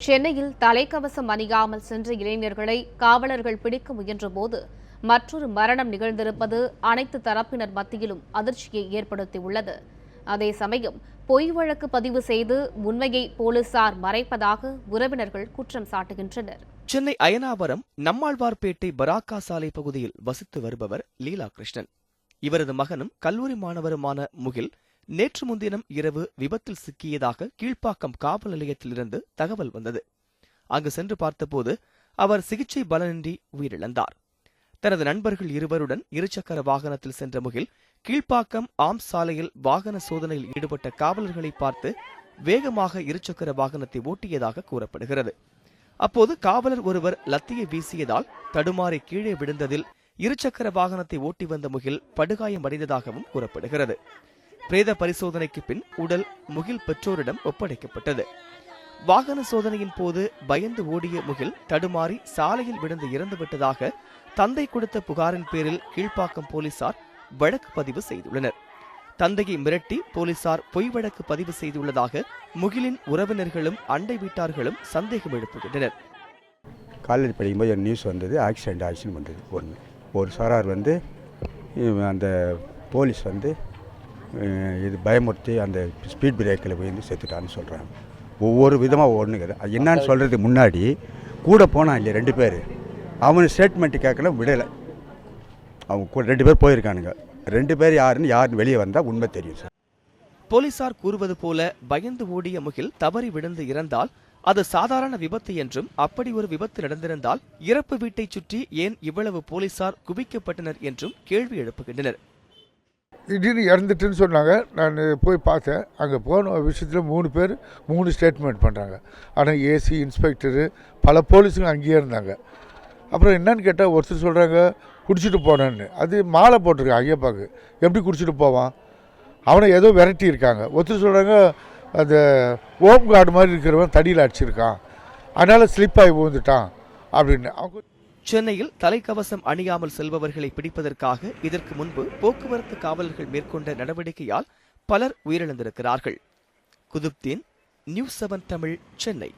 சென்னையில் தலைக்கவசம் அணியாமல் சென்ற இளைஞர்களை காவலர்கள் பிடிக்க முயன்றபோது மற்றொரு மரணம் நிகழ்ந்திருப்பது அனைத்து தரப்பினர் மத்தியிலும் அதிர்ச்சியை ஏற்படுத்தியுள்ளது. அதே சமயம் பொய் வழக்கு பதிவு செய்து உண்மையை போலீசார் மறைப்பதாக உறவினர்கள் குற்றம் சாட்டுகின்றனர். சென்னை அயனாவரம் நம்மாழ்வார்பேட்டை பராக்கா சாலை பகுதியில் வசித்து வருபவர் லீலா கிருஷ்ணன் இவரது மகனும் கல்லூரி மாணவருமான முகில் நேற்று முன்தினம் இரவு விபத்தில் சிக்கியதாக கீழ்ப்பாக்கம் காவல் நிலையத்திலிருந்து தகவல் வந்தது. அங்கு சென்று பார்த்தபோது அவர் சிகிச்சை பலனின்றி உயிரிழந்தார். தனது நண்பர்கள் இருவருடன் இருசக்கர வாகனத்தில் சென்ற முகில் கீழ்ப்பாக்கம் ஆம் சாலையில் வாகன சோதனையில் ஈடுபட்ட காவலர்களை பார்த்து வேகமாக இருசக்கர வாகனத்தை ஓட்டியதாக கூறப்படுகிறது. அப்போது காவலர் ஒருவர் லத்தியை வீசியதால் தடுமாறி கீழே விழுந்ததில் இருசக்கர வாகனத்தை ஓட்டி வந்த முகில் படுகாயமடைந்ததாகவும் கூறப்படுகிறது. பிரேத பரிசோதனைக்கு பின் உடல் முகில் பெற்றோரிடம் ஒப்படைக்கப்பட்டது. வாகன சோதனையின் போது பயந்து ஓடிய முகில் தடுமாறி சாலையில் விழுந்து இறந்துவிட்டதாக தந்தை கொடுத்த புகாரின் பேரில் கீழ்ப்பாக்கம் போலீசார் வழக்கு பதிவு செய்துள்ளனர். தந்தையை மிரட்டி போலீசார் பொய் வழக்கு பதிவு செய்துள்ளதாக முகிலின் உறவினர்களும் அண்டை வீட்டார்களும் சந்தேகம் எழுப்புகின்றனர். காலேஜ் படிக்கும்போது ஒரு நியூஸ் வந்தது ஆக்சிடெண்ட் ஆக்சிடென்ட் வந்தது. ஒன்று ஒரு சாரார் வந்து அந்த போலீஸ் வந்து இது பயமுறுத்தி அந்த ஸ்பீட் பிரேக்கில் விழுந்து செத்துட்டான்னு சொல்கிறாங்க ஒவ்வொரு விதமாக ஒன்றுங்குது அது என்னன்னு சொல்கிறதுக்கு முன்னாடி கூட போனான் இல்லையா ரெண்டு பேர்? அவனு ஸ்டேட்மெண்ட்டு கேட்கல விடலை. அவங்க கூட ரெண்டு பேர் போயிருக்கானுங்க. ரெண்டு பேர் யாருன்னு யாருன்னு வெளியே வந்தால் உண்மை தெரியும் சார். போலீசார் கூறுவது போல பயந்து ஓடிய முகில் தவறி விழுந்து இறந்தால் அது சாதாரண விபத்து என்றும் அப்படி ஒரு விபத்து நடந்திருந்தால் இறப்பு வீட்டைச் சுற்றி ஏன் இவ்வளவு போலீசார் குவிக்கப்பட்டனர் என்றும் கேள்வி எழுப்புகின்றனர். திடீர்னு இறந்துட்டுன்னு சொன்னாங்க. நான் போய் பார்த்தேன். அங்கே போன விஷயத்தில் மூணு பேர் மூணு ஸ்டேட்மெண்ட் பண்ணுறாங்க ஆனால் ஏசி இன்ஸ்பெக்டரு பல போலீஸுங்க அங்கேயே இருந்தாங்க. அப்புறம் என்னன்னு கேட்டால் ஒருத்தர் சொல்கிறாங்க குடிச்சிட்டு போனேன்னு. அது மாலை போட்டிருக்கான் ஐயப்பாக்கு. எப்படி குடிச்சிட்டு போவான்? அவனை ஏதோ விரட்டி இருக்காங்க. ஒருத்தர் சொல்கிறாங்க அந்த ஓம் கார்டு மாதிரி இருக்கிறவன் தடியில் அடிச்சிருக்கான். அதனால் ஸ்லிப் ஆகி விழுந்துட்டான். அப்படின்னு. அவங்க சென்னையில் தலைக்கவசம் அணியாமல் செல்பவர்களை பிடிப்பதற்காக இதற்கு முன்பு போக்குவரத்து காவலர்கள் மேற்கொண்ட நடவடிக்கையால் பலர் உயிரிழந்திருக்கிறார்கள். Qutbuddin news seven Tamil Chennai.